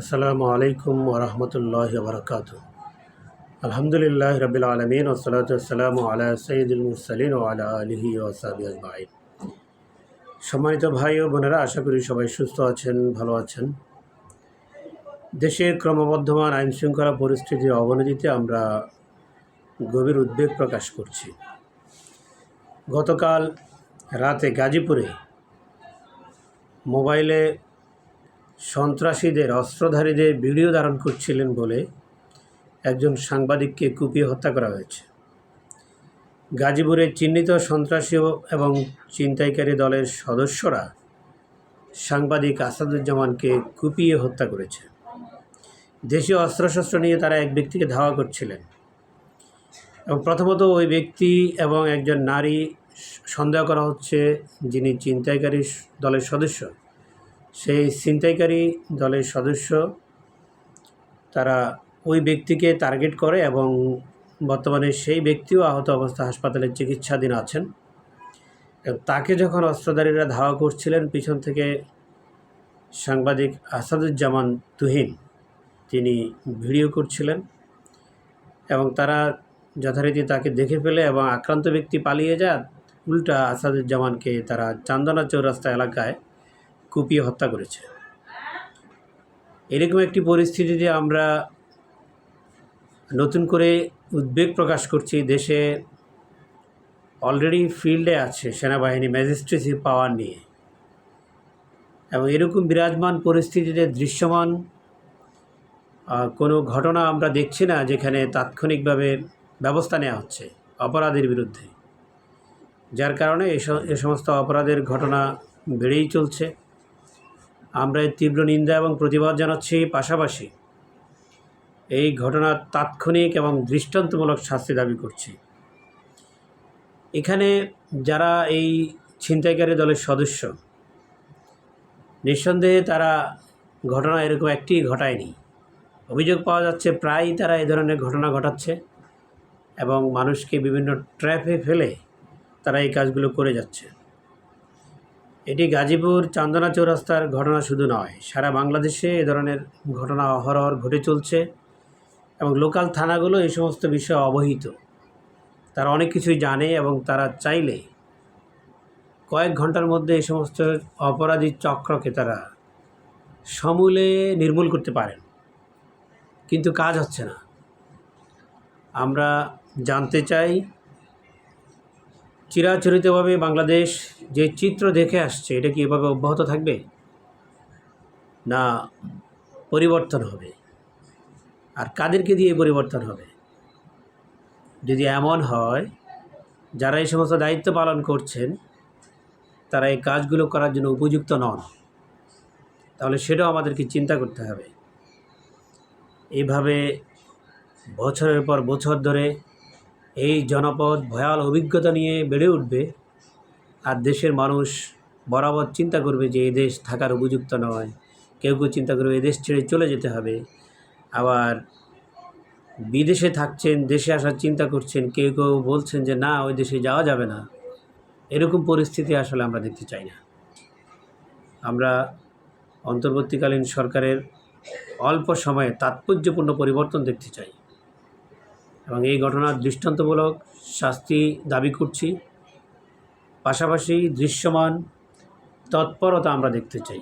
আসসালামু আলাইকুম ওরহমতুল্লাহ বরকাত আলহামদুলিল্লাহ রবিল আলমিন ওসলাতাম আলা সঈদুল মুরসালিন ও আলা আলহি ওসাবি আজমাইন। সম্মানিত ভাই ও বোনেরা, আশা করি সবাই সুস্থ আছেন, ভালো আছেন। দেশের ক্রমবর্ধমান আইন শৃঙ্খলা পরিস্থিতির অবনতিতে আমরা গভীর উদ্বেগ প্রকাশ করছি। গতকাল রাতে গাজীপুরে মোবাইলে সন্ত্রাসীদের, অস্ত্রধারীদের ভিডিও ধারণ করছিলেন বলে একজন সাংবাদিককে কুপিয়ে হত্যা করা হয়েছে। গাজীপুরের চিহ্নিত সন্ত্রাসী এবং ছিনতাইকারী দলের সদস্যরা সাংবাদিক আসাদুজ্জামানকে কুপিয়ে হত্যা করেছে। দেশীয় অস্ত্রশস্ত্র নিয়ে তারা এক ব্যক্তিকে ধাওয়া করছিলেন এবং প্রথমত ওই ব্যক্তি এবং একজন নারী সন্দেহ করা হচ্ছে যিনি ছিনতাইকারী দলের সদস্য। সেই ছিনতাইকারী দলের সদস্য, তারা ওই ব্যক্তিকে টার্গেট করে এবং বর্তমানে সেই ব্যক্তিও আহত অবস্থা হাসপাতালে চিকিৎসাধীন আছেন। তাকে যখন অস্ত্রধারীরা ধাওয়া করছিলেন, পিছন থেকে সাংবাদিক আসাদুজ্জামান তুহিন, তিনি ভিডিও করছিলেন এবং তারা যথারীতি তাকে দেখে ফেলে এবং আক্রান্ত ব্যক্তি পালিয়ে যায় উল্টা আসাদুজ্জামানকে তারা চান্দনা চৌরাস্তা এলাকায় কুপিয়ে হত্যা করেছে। এরকম একটি পরিস্থিতিতে আমরা নতুন করে উদ্বেগ প্রকাশ করছি। দেশে অলরেডি ফিল্ডে আছে সেনাবাহিনী ম্যাজিস্ট্রেসি পাওয়ার নিয়ে। এবং এরকম বিরাজমান পরিস্থিতিতে দৃশ্যমান কোনো ঘটনা আমরা দেখছি না, যেখানে তাৎক্ষণিকভাবে ব্যবস্থা নেওয়া হচ্ছে অপরাধের বিরুদ্ধে। যার কারণে এ সমস্ত অপরাধের ঘটনা বেড়েই চলছে। আমরা এর তীব্র নিন্দা এবং প্রতিবাদ জানাচ্ছি। পাশাপাশি এই ঘটনার তাৎক্ষণিক এবং দৃষ্টান্তমূলক শাস্তি দাবি করছি। এখানে যারা এই ছিনতাইকারী দলের সদস্য, নিঃসন্দেহে তারা ঘটনা এরকম একটি ঘটায়নি। অভিযোগ পাওয়া যাচ্ছে প্রায়ই তারা এই ধরনের ঘটনা ঘটাচ্ছে এবং মানুষকে বিভিন্ন ট্র্যাপে ফেলে তারা এই কাজগুলো করে যাচ্ছে। এটি গাজীপুর চান্দনা চৌরাস্তার ঘটনা শুধু নয়, সারা বাংলাদেশে এ ধরনের ঘটনা অহরহর ঘটে চলছে এবং লোকাল থানাগুলো এই সমস্ত বিষয়ে অবহিত। তারা অনেক কিছুই জানে এবং তারা চাইলে কয়েক ঘণ্টার মধ্যে এই সমস্ত অপরাধী চক্রকে তারা সমূলে নির্মূল করতে পারেন। কিন্তু কাজ হচ্ছে না। আমরা জানতে চাই চিরাচরিতভাবে বাংলাদেশ যে চিত্র দেখে আসছে, এটা কি এভাবে অব্যাহত থাকবে? না, পরিবর্তন হবে। আর কাদেরকে দিয়ে পরিবর্তন হবে? যদি এমন হয়, যারা এই সমস্ত দায়িত্ব পালন করছেন, তারা এই কাজগুলো করার জন্য উপযুক্ত নন। তাহলে সেটাও আমাদেরকে চিন্তা করতে হবে। এইভাবে বছরের পর বছর ধরে এই জনপদ ভয়াল অভিজ্ঞতা নিয়ে বেড়ে উঠবে আর দেশের মানুষ বরাবর চিন্তা করবে যে এই দেশ থাকার উপযুক্ত নয়। কেউ কেউ চিন্তা করবে এই দেশ ছেড়ে চলে যেতে হবে। আবার বিদেশে থাকছেন, দেশে আসার চিন্তা করছেন, কেউ কেউ বলছেন যে না, ওই দেশে যাওয়া যাবে না। এরকম পরিস্থিতি আসলে আমরা দেখতে চাই না। আমরা অন্তর্বর্তীকালীন সরকারের অল্প সময়ে তাৎপর্যপূর্ণ পরিবর্তন দেখতে চাই। এবং এই ঘটনার দৃষ্টান্তমূলক শাস্তি দাবি করছি। পাশাপাশি দৃশ্যমান তৎপরতা আমরা দেখতে চাই।